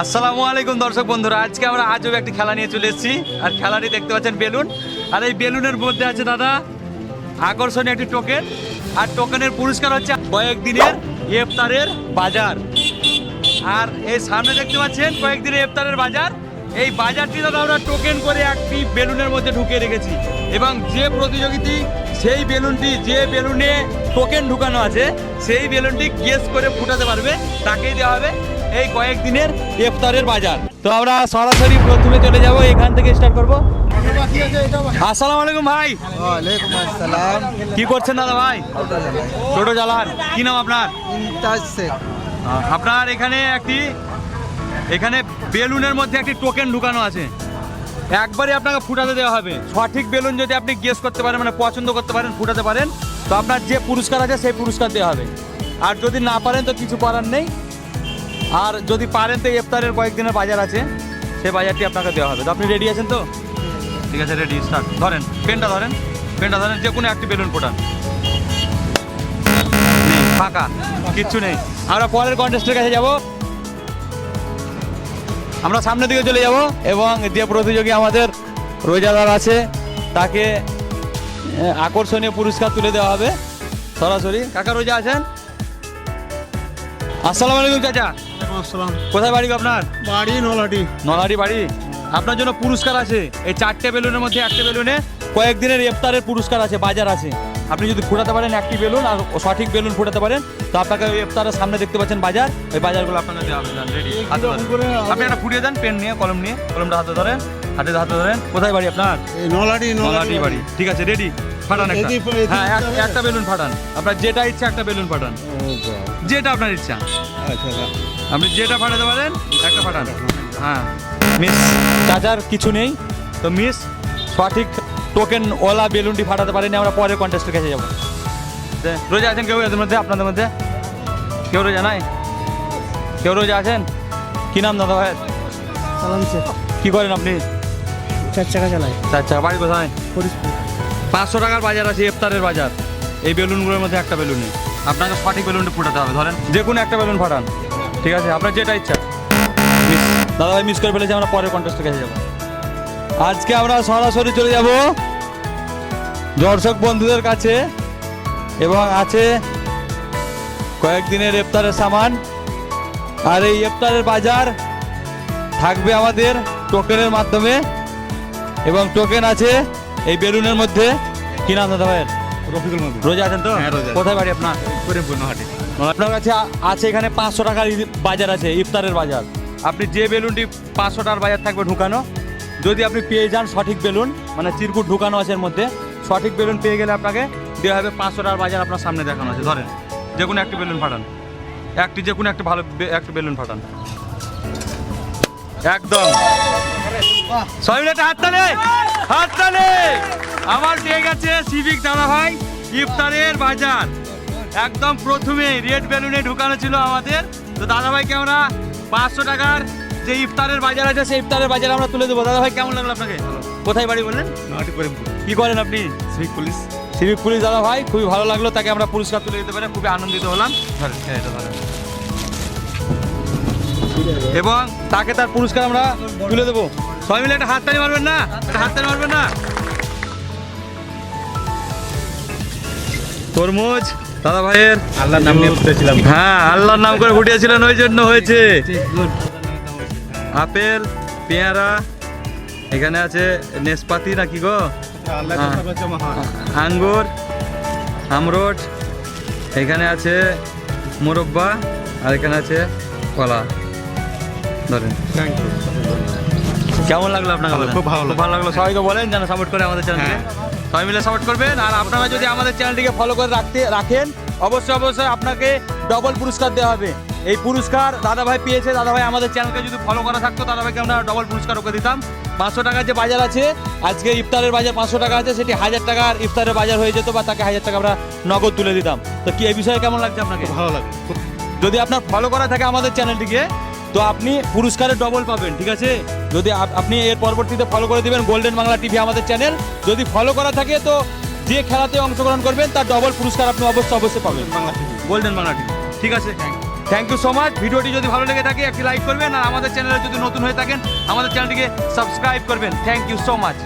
আসসালামু আলাইকুম দর্শক বন্ধুরা, আজকে আমরা আজও একটি খেলা নিয়ে চলে এসেছি। আর খেলাটি দেখতে পাচ্ছেন বেলুন। আর এই বেলুনের মধ্যে আছে দাদা, আকর্ষণীয় একটি টোকেন আর টোকেনের পুরস্কার হচ্ছে কয়েকদিনের ইফতারের বাজার। আর এই সামনে দেখতে পাচ্ছেন কয়েকদিনের ইফতারের বাজার। এই বাজারটি দাদা, আমরা টোকেন করে একটি বেলুনের মধ্যে ঢুকিয়ে রেখেছি। এবং যে প্রতিযোগিতা সেই বেলুনটি, যে বেলুনে টোকেন ঢুকানো আছে, সেই বেলুনটি গেস করে ফুটাতে পারবে, তাকেই দেওয়া হবে। এই কয়েকদিনের ইফতারের বাজার। তো আমরা সরাসরি প্রথমে চলে যাব এখান থেকে স্টার্ট করব। আসসালামু আলাইকুম ভাই। ওয়ালাইকুম আসসালাম। কি করছেন দাদা ভাই? টোটো চালান কি নাম আপনার? আপনার এখানে একটি এখানে বেলুনের মধ্যে একটি টোকেন ঢুকানো আছে। একবারে আপনাকে ফুটাতে দেওয়া হবে। সঠিক বেলুন যদি আপনি গেস করতে পারেন মানে পছন্দ করতে পারেন ফুটাতে পারেন তো আপনার যে পুরস্কার আছে সেই পুরস্কার দেওয়া হবে। আর যদি না পারেন তো কিছু করার নেই। আর যদি পারেন তো ইফতারের কয়েকদিনের বাজার আছে সেই বাজারটি আপনাকে দেওয়া হবে। তো আপনি রেডি আছেন তো? ঠিক আছে রেডি স্টার্ট ধরেন, পেনটা ধরেন পেনটা ধরেন, যে কোনো একটি বেলুন ফোটান। ফাঁকা, কিচ্ছু নেই। আমরা পরের কন্টেস্টের কাছে যাব। আমরা সামনের দিকে চলে যাব এবং যে প্রতিযোগী আমাদের রোজাদার আছে, তাকে আকর্ষণীয় পুরস্কার তুলে দেওয়া হবে। সরাসরি। কাকা রোজা আছেন? আসসালামু আলাইকুম, চাচা। কোথায় বাড়ি আপনার? বাড়ি নলাটি। নলারি বাড়ি? আপনার জন্য পুরস্কার আছে। এই চারটে বেলুনের মধ্যে একটা বেলুনে কয়েকদিনের ইফতারের পুরস্কার আছে বাজার আছে। আপনি যদি ফুটাতে পারেন একটি বেলুন আর সঠিক বেলুন ফুটাতে পারেন তো আপনাকে ওই ইফতারের সামনে দেখতে পাচ্ছেন বাজার। ওই বাজারগুলো আপনাকে দেওয়া হবে রেডি আপনি একটা ফুটিয়ে দেন পেন নিয়ে কলম নিয়ে কলমটা হাতে ধরেন হাতে হাতে ধরেন। কোথায় বাড়ি আপনার? নলাটি নলাটি বাড়ি। ঠিক আছে রেডি ফাটান একটা। হ্যাঁ একটা বেলুন ফাটান। আপনার যেটা ইচ্ছা একটা বেলুন ফাটান। যেটা আপনার ইচ্ছা। আচ্ছা। আপনি যেটা ফাটাতে পারেন একটা ফাটান হ্যাঁ। মিস চার্জার কিছু নেই তো মিস সঠিক টোকেন ওলা বেলুনটি ফাটাতে পারেনি আমরা পরে কন্টেস্টের কাছে যাব। রোজা আছেন কেউ এদের মধ্যে আপনাদের মধ্যে? কেউ রোজা নাই? কেউ রোজা আছেন? কি নাম দাদা ভাই সালাম শেখ কি করেন আপনি? চার চাকা চালাই। আচ্ছা বাড়ি কোথায়? পাঁচশো টাকার বাজার আছে ইফতারের বাজার। এই বেলুনগুলোর মধ্যে একটা বেলুনে আপনাকে সঠিক বেলুনটা ফুটাতে হবে ধরেন। যে কোনো একটা বেলুন ফাটান। ঠিক আছে আপনার যেটা ইচ্ছা। দাদা মিস করে ফেলেছি আমরা পরের কন্টেস্টের কাছে যাব। আজকে আমরা সরাসরি চলে যাব দর্শক বন্ধুদের কাছে এবং আছে কয়েকদিনের ইফতারের সামান। আর এই ইফতারের বাজার থাকবে আমাদের টোকেনের মাধ্যমে। এবং টোকেন আছে এই বেলুনের মধ্যে। কি নাম দাদা ভাইয়ের রফিকুল রোজা আছেন তো? হ্যাঁ, কোথায় বাড়ি আপনার? করিমপুর নহাটি। আপনার কাছে আছে এখানে পাঁচশো টাকার বাজার আছে, ইফতারের বাজার। আপনি যে বেলুনটি পাঁচশো টাকার বাজার থাকবে ঢুকানো, যদি আপনি পেয়ে যান সঠিক বেলুন মানে চিরকুট ঢুকানো আছে এর মধ্যে, সঠিক বেলুন পেয়ে গেলে আপনাকে দেওয়া হবে পাঁচশো টাকার বাজার আপনার সামনে দেখানো আছে। ধরেন, যে কোনো একটি বেলুন ফাটান। একটি, যে কোনো একটি ভালো একটি বেলুন ফাটান। একদম। মিলে একটা আমার পেয়ে গেছে সিভিক দাদা ভাই ইফতারের বাজার। একদম প্রথমে রেড বেলুনে ঢুকানো ছিল আমাদের। তো দাদা ভাইকে আমরা পাঁচশো টাকার যে ইফতারের বাজার আছে সেই ইফতারের বাজার আমরা তুলে দেবো। দাদা ভাই কেমন লাগল আপনাকে? কোথায় বাড়ি বললেন? কি করেন আপনি? Civic police. সিভিক পুলিশ দাদা ভাই খুবই ভালো লাগল। তাকে আমরা পুরস্কার তুলে দিতে পারে খুবই আনন্দিত হলাম। হ্যাঁ। এবং তাকে তার পুরস্কার আমরা তুলে দেবো। সবাই মিলে একটা হাততালি মারবেন না? একটা হাততালি মারবেন না? তরমুজ দাদা ভাইয়ের আল্লাহর নাম নিয়ে উঠতেছিলাম হ্যাঁ আল্লাহর নাম করে ফুটিয়েছিলেন ওই জন্য হয়েছে। আপেল পেয়ারা এখানে আছে নেসপাতি নাকি গো? হ্যাঁ। আঙ্গুর আমরোট এখানে আছে মোরব্বা আর এখানে আছে কলা। ধরেন। কেমন লাগল আপনাকে খুব ভালো ভালো লাগল। সবাইকে বলেন যেন সাপোর্ট করে আমাদের চ্যানেলকে। সবাই মিলে সাপোর্ট করবেন। আর আপনারা যদি আমাদের চ্যানেলটিকে ফলো করে রাখতে রাখেন অবশ্যই অবশ্যই আপনাকে ডবল পুরস্কার দেওয়া হবে। এই পুরস্কার দাদা ভাই পেয়েছে। দাদা ভাই আমাদের চ্যানেলকে যদি ফলো করা থাকতো দাদা ভাইকে আমরা ডবল পুরস্কার ওকে দিতাম। পাঁচশো টাকার যে বাজার আছে আজকে ইফতারের বাজার পাঁচশো টাকা আছে সেটি হাজার টাকার ইফতারের বাজার হয়ে যেত বা তাকে হাজার টাকা আমরা নগদ তুলে দিতাম। তো কি এই বিষয়ে কেমন লাগছে আপনাকে? ভালো লাগে যদি আপনার ফলো করা থাকে আমাদের চ্যানেলটিকে তো আপনি পুরস্কারের ডবল পাবেন ঠিক আছে? যদি আপনি এর পরবর্তীতে ফলো করে দেবেন গোল্ডেন বাংলা টিভি আমাদের চ্যানেল যদি ফলো করা থাকে তো যে খেলাতে অংশগ্রহণ করবেন তার ডবল পুরস্কার আপনি অবশ্যই অবশ্যই পাবেন Bangla TV golden Bangla TV ঠিক আছে? থ্যাংক ইউ সো মাচ ভিডিওটি যদি ভালো লেগে থাকে একটি লাইক করবেন আর আমাদের চ্যানেলে যদি নতুন হয়ে থাকেন আমাদের চ্যানেলটিকে সাবস্ক্রাইব করবেন। Thank you so much